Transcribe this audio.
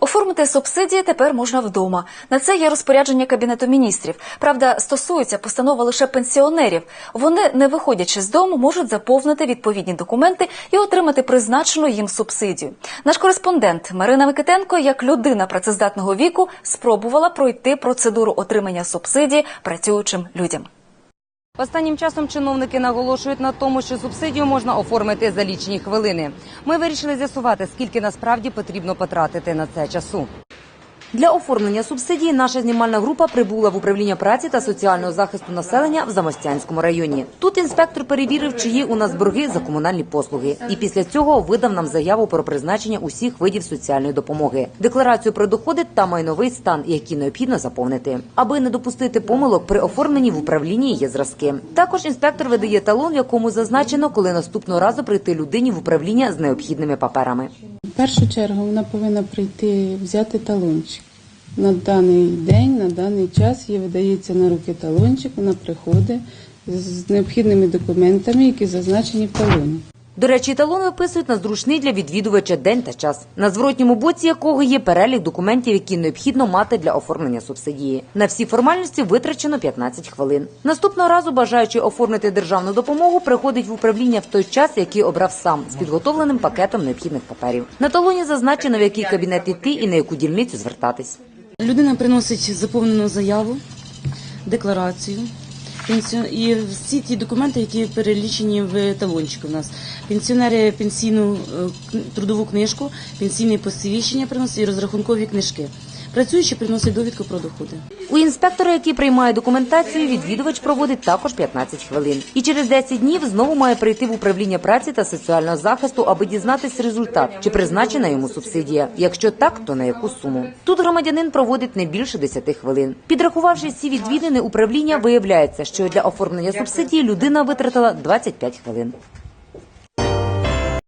Оформити субсидії тепер можна вдома. На це є розпорядження кабінету міністрів. Правда, стосується постанова лише пенсіонерів. Вони, не виходячи з дому, можуть заповнити відповідні документи і отримати призначену їм субсидію. Наш кореспондент Марина Микитенко, як людина працездатного віку, спробувала пройти процедуру отримання субсидії працюючим людям. Останнім часом чиновники наголошують на тому, що субсидію можна оформити за лічені хвилини. Ми вирішили з'ясувати, скільки насправді потрібно потратити на це часу. Для оформлення субсидії наша знімальна група прибула в управління праці та соціального захисту населення в Замостянському районі. Тут інспектор перевірив, чи є у нас борги за комунальні послуги, і після цього видав нам заяву про призначення усіх видів соціальної допомоги, декларацію про доходи та майновий стан, які необхідно заповнити. Аби не допустити помилок при оформленні в управлінні є зразки. Також інспектор видає талон, в якому зазначено, коли наступного разу прийти людині в управління з необхідними паперами. Першу чергу вона повинна прийти взяти талончик. На даний день, на даний час їй видається на руки талончик, вона приходить з необхідними документами, які зазначені в талоні. До речі, талон виписують на зручний для відвідувача день та час, на зворотньому боці якого є перелік документів, які необхідно мати для оформлення субсидії. На всі формальності витрачено 15 хвилин. Наступного разу бажаючи оформити державну допомогу, приходить в управління в той час, який обрав сам з підготовленим пакетом необхідних паперів. На талоні зазначено, в який кабінет йти і на яку дільницю звертатись. Людина приносить заповнену заяву, декларацію. Пенсіон- І всі ті документи, які перелічені в талончику в нас. Пенсіонери пенсійну е, трудову книжку, пенсійне посвідчення приносять і розрахункові книжки. Працюючі приносять довідку про доходи. У інспектора, який приймає документацію, відвідувач проводить також 15 хвилин. І через 10 днів знову має прийти в управління праці та соціального захисту, аби дізнатись результат, чи призначена йому субсидія. Якщо так, то на яку суму. Тут громадянин проводить не більше 10 хвилин. Підрахувавши всі відвідини управління, виявляється, що для оформлення субсидії людина витратила 25 хвилин.